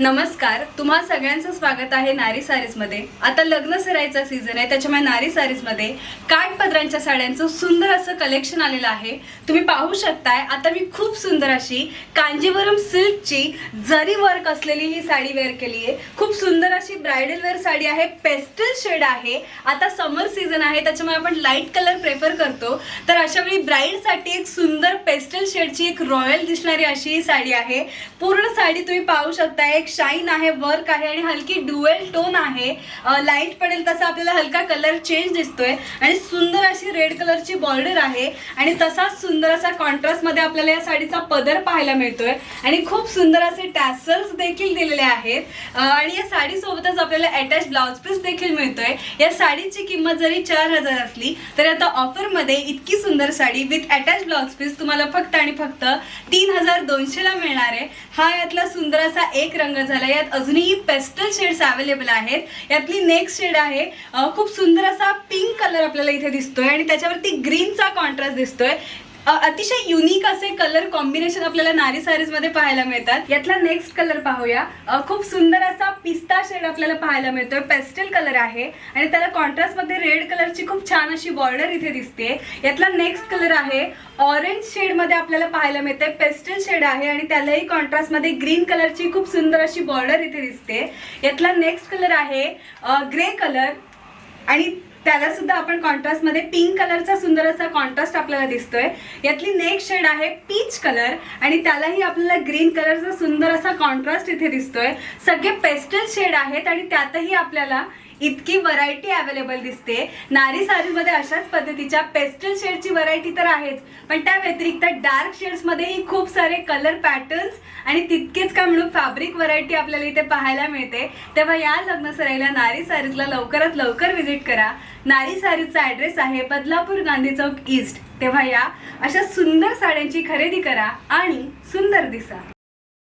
नमस्कार तुम्हा सगळ्यांचं स्वागत आहे नारी सारीजमध्ये. आता लग्न सरायचा सीझन आहे त्याच्यामुळे नारी सारीजमध्ये काठपदरांच्या साड्यांचं सुंदर असं कलेक्शन आलेलं आहे. तुम्ही पाहू शकताय आता मी खूप सुंदर अशी कांजीवरम सिल्कची जरी वर्क असलेली ही साडी वेअर केली आहे. खूप सुंदर अशी ब्रायडल वेअर साडी आहे पेस्टल शेड आहे. आता समर सीझन आहे त्याच्यामुळे आपण लाइट कलर प्रेफर करतो. तर अशावेळी ब्राईडसाठी एक सुंदर पेस्टल शेडची एक रॉयल दिसणारी अशी ही साडी आहे. पूर्ण साडी तुम्ही पाहू शकता एक शाईन आहे वर्क आहे आणि हलकी डुएल टोन आहे. लाइट पडेल तसा आपल्याला हलका कलर चेंज दिसतोय. आणि सुंदर अशी रेड कलरची बॉर्डर आहे. आणि तसाच सुंदर असा कॉन्ट्रास्टमध्ये आपल्याला या साडीचा पदर पाहायला मिळतोय. आणि खूप सुंदर असे टॅसल्स देखील दिलेले आहेत. आणि या साडीसोबतच आपल्याला अटॅच ब्लाउज पीस देखील मिळतोय. या साडीची किंमत जरी चार हजार असली तरी आता ऑफरमध्ये इतकी सुंदर sari with attach blouse piece तुम्हाला फक्त आणि फक्त तीन हजार दोनशेला मिळणार आहे. हा यातला सुंदर असा एक रंग झाला. यात अजूनही पेस्टल शेड्स अवेलेबल आहेत. यातली नेक्स्ट शेड आहे खूप सुंदर असा पिंक कलर आपल्याला इथे दिसतोय आणि त्याच्यावरती ग्रीनचा कॉन्ट्रास्ट दिसतोय. अतिशय युनिक असे कलर कॉम्बिनेशन आपल्याला नारी सारीजमध्ये पाहायला मिळतात. यातला नेक्स्ट कलर पाहूया. खूप सुंदर असा पिस्ता शेड आपल्याला पाहायला मिळतोय. पेस्टल कलर आहे. आणि त्याला कॉन्ट्रास्टमध्ये रेड कलरची खूप छान अशी बॉर्डर इथे दिसते. यातला नेक्स्ट कलर आहे. ऑरेंज शेडमध्ये आपल्याला पाहायला मिळते पेस्टल शेड आहे आणि त्यालाही कॉन्ट्रास्टमध्ये ग्रीन कलरची खूप सुंदर अशी बॉर्डर इथे दिसते. यातला नेक्स्ट कलर आहे. ग्रे कलर आणि त्याला सुद्धा आपण कॉन्ट्रास्टमध्ये पिंक कलरचा सुंदर असा कॉन्ट्रास्ट आपल्याला दिसतोय. यातली नेक्स्ट शेड आहे पीच कलर आणि त्यालाही आपल्याला ग्रीन कलरचा सुंदर असा कॉन्ट्रास्ट इथे दिसतोय. सगळे पेस्टल शेड आहेत आणि त्यातही आपल्याला इतकी व्हरायटी अवेलेबल दिसते. नारी साडीमध्ये अशाच पद्धतीच्या पेस्टल शेडची व्हरायटी तर आहेच. पण त्या व्यतिरिक्त डार्क शेड्समध्येही खूप सारे कलर पॅटर्न्स आणि तितकेच काय म्हणून फॅब्रिक व्हरायटी आपल्याला इथे पाहायला मिळते. तेव्हा या लग्न सराईला नारी सारीजला लवकरात लवकर व्हिजिट करा. नारी सारीजचा ॲड्रेस आहे बदलापूर गांधी चौक ईस्ट तेव्हा या अशा सुंदर साड्यांची खरेदी करा आणि सुंदर दिसा.